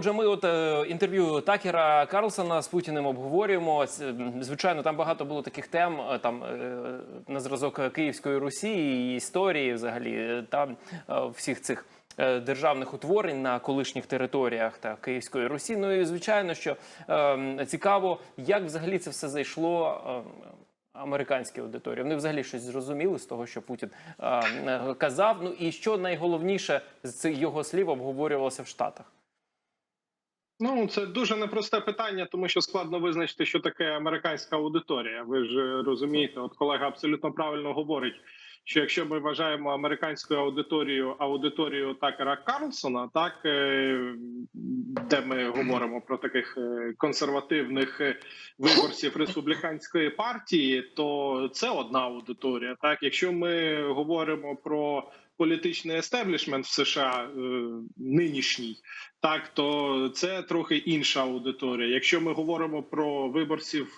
Отже, ми от е, інтерв'ю Такера Карлсона з Путіним обговорюємо. Звичайно, там багато було таких тем, е, там е, на зразок Київської Русі і історії, взагалі, е, там е, всіх цих. е, Державних утворень на колишніх територіях та Київської Русі. Ну і звичайно, що е, цікаво, як взагалі це все зайшло е, американській аудиторії. Вони взагалі щось зрозуміли з того, що Путін е, е, казав. Ну і що найголовніше з цих його слів обговорювалося в Штатах. Ну, це дуже непросте питання, тому що складно визначити, що таке американська аудиторія. Ви ж е, розумієте, от колега абсолютно правильно говорить, що якщо ми вважаємо американською аудиторією аудиторію Такера Карлсона, так е, де ми говоримо про таких е, консервативних е, виборців республіканської партії, то це одна аудиторія. Так, якщо ми говоримо про політичний естеблішмент в США е, нинішній, так то це трохи інша аудиторія. Якщо ми говоримо про виборців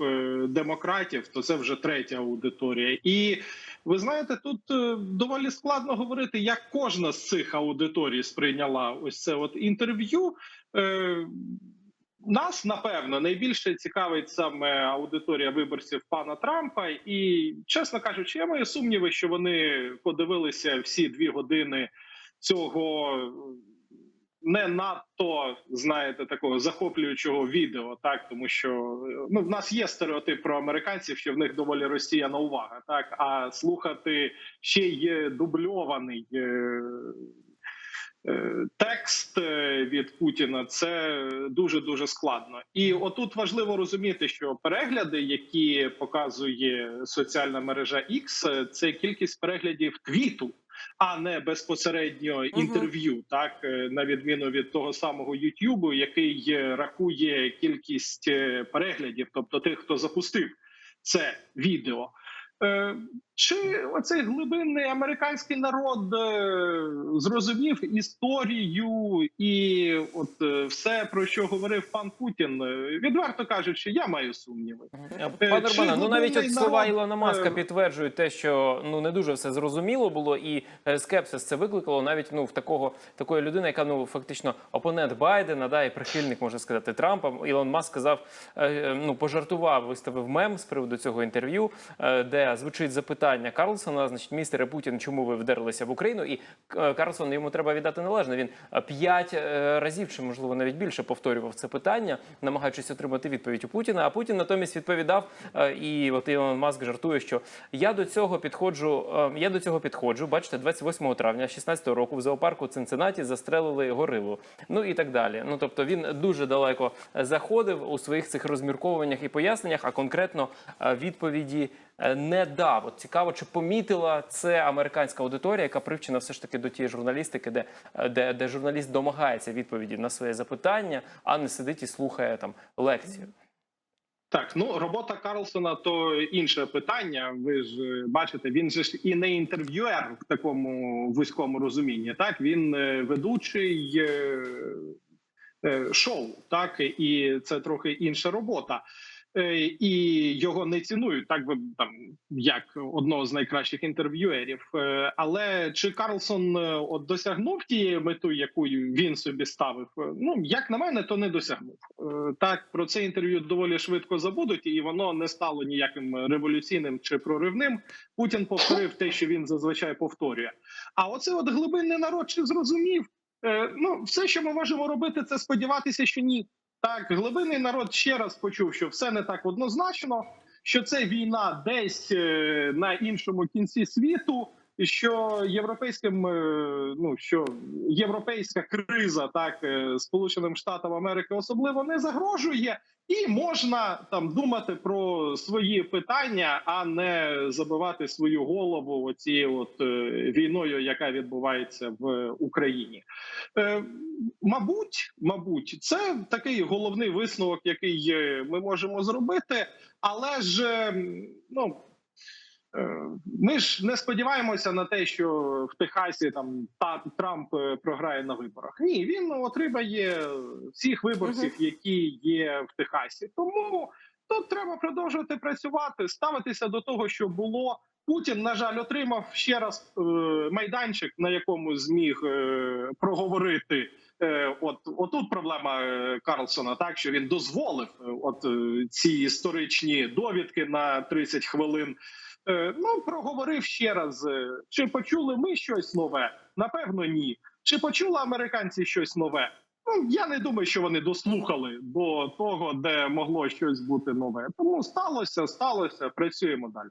демократів, то це вже третя аудиторія. І ви знаєте, тут доволі складно говорити, як кожна з цих аудиторій сприйняла ось це от інтерв'ю. Е, Нас напевно найбільше цікавить саме аудиторія виборців пана Трампа, і чесно кажучи, я маю сумніви, що вони подивилися всі дві години цього не надто знаєте такого захоплюючого відео, так тому що е, ну в нас є стереотип про американців, що в них доволі розсіяна увага, так а слухати ще й дубльований. Е- Текст е, від Путіна це дуже дуже складно, і отут важливо розуміти, що перегляди, які показує соціальна мережа X, це кількість переглядів твіту, а не безпосередньо інтерв'ю, так? Е, на відміну від того самого Ютубу, який рахує кількість переглядів, тобто тих, хто запустив це відео. Чи оцей глибинний американський народ е, зрозумів історію і от е, все про що говорив пан Путін? Е, Відверто кажучи, я маю сумніви. Пане Романе, ну навіть от слова народ, Ілона Маска підтверджують те, що ну не дуже все зрозуміло було, і скепсис це викликало навіть ну в такого такої людини, яка ну фактично опонент Байдена, да, і прихильник можна сказати Трампа. Ілон Маск сказав, ну пожартував, виставив мем з приводу цього інтерв'ю, де звучить запитання Карлсона, значить, містере Путін, чому ви вдерлися в Україну? І е, Карлсон йому треба віддати належне. Він е, п'ять е, разів, чи можливо навіть більше повторював це питання, намагаючись отримати відповідь у Путіна. А Путін натомість відповідав, і от Ілон Маск жартує, що я до цього підходжу. е, Я до цього підходжу. Бачите, 28 травня 16 року в зоопарку Цинциннаті застрелили горилу. Ну і так далі. Ну тобто він дуже далеко заходив у своїх цих розмірковуваннях і поясненнях, а конкретно відповіді не дав. От цікаво, чи помітила це американська аудиторія, яка привчена все ж таки до тієї журналістики, де, е, де, де журналіст домагається відповіді на своє запитання, а не сидить і слухає там лекцію. Так, ну робота Карлсона то інше питання. Ви ж е, бачите, він же ж і не інтерв'юер в такому вузькому розумінні. Так він е, ведучий е, е, шоу, так і це трохи інша робота. Е, І його не цінують так би там як одного з найкращих інтерв'юерів. Е, Але чи Карлсон е, от досягнув тієї мети, яку він собі ставив? Ну як на мене, то не досягнув. Так про це інтерв'ю доволі швидко забудуть, і воно не стало ніяким революційним чи проривним. Путін повторив те, що він зазвичай повторює. А оце от глибинний народ чи зрозумів. Ну, все, що ми можемо робити, це сподіватися, що ні. Так, глибинний народ ще раз почув, що все не так однозначно, що це війна десь е, на іншому кінці світу, що європейським, е, ну що європейська криза, так е, Сполученим Штатам Америки особливо не загрожує, і можна там думати про свої питання, а не забивати свою голову оцією от е, війною, яка відбувається в Україні. Мабуть, мабуть, це такий головний висновок, який ми можемо зробити, але ж ну. Е, Ми ж не сподіваємося на те, що в Техасі там та Трамп е, програє на виборах. Ні, він отримає всіх виборців, які є в Техасі. Тому тут треба продовжувати працювати, ставитися до того, що було. Путін, на жаль, отримав ще раз е, майданчик, на якому зміг е, проговорити От отут проблема е, Карлсона, так що він дозволив е, от е, ці історичні довідки на 30 хвилин. Е, Ну проговорив ще раз, е, чи почули ми щось нове? Напевно, ні. Чи почули американці щось нове? Ну я не думаю, що вони дослухали до того, де могло щось бути нове. Тому сталося, сталося. Працюємо далі.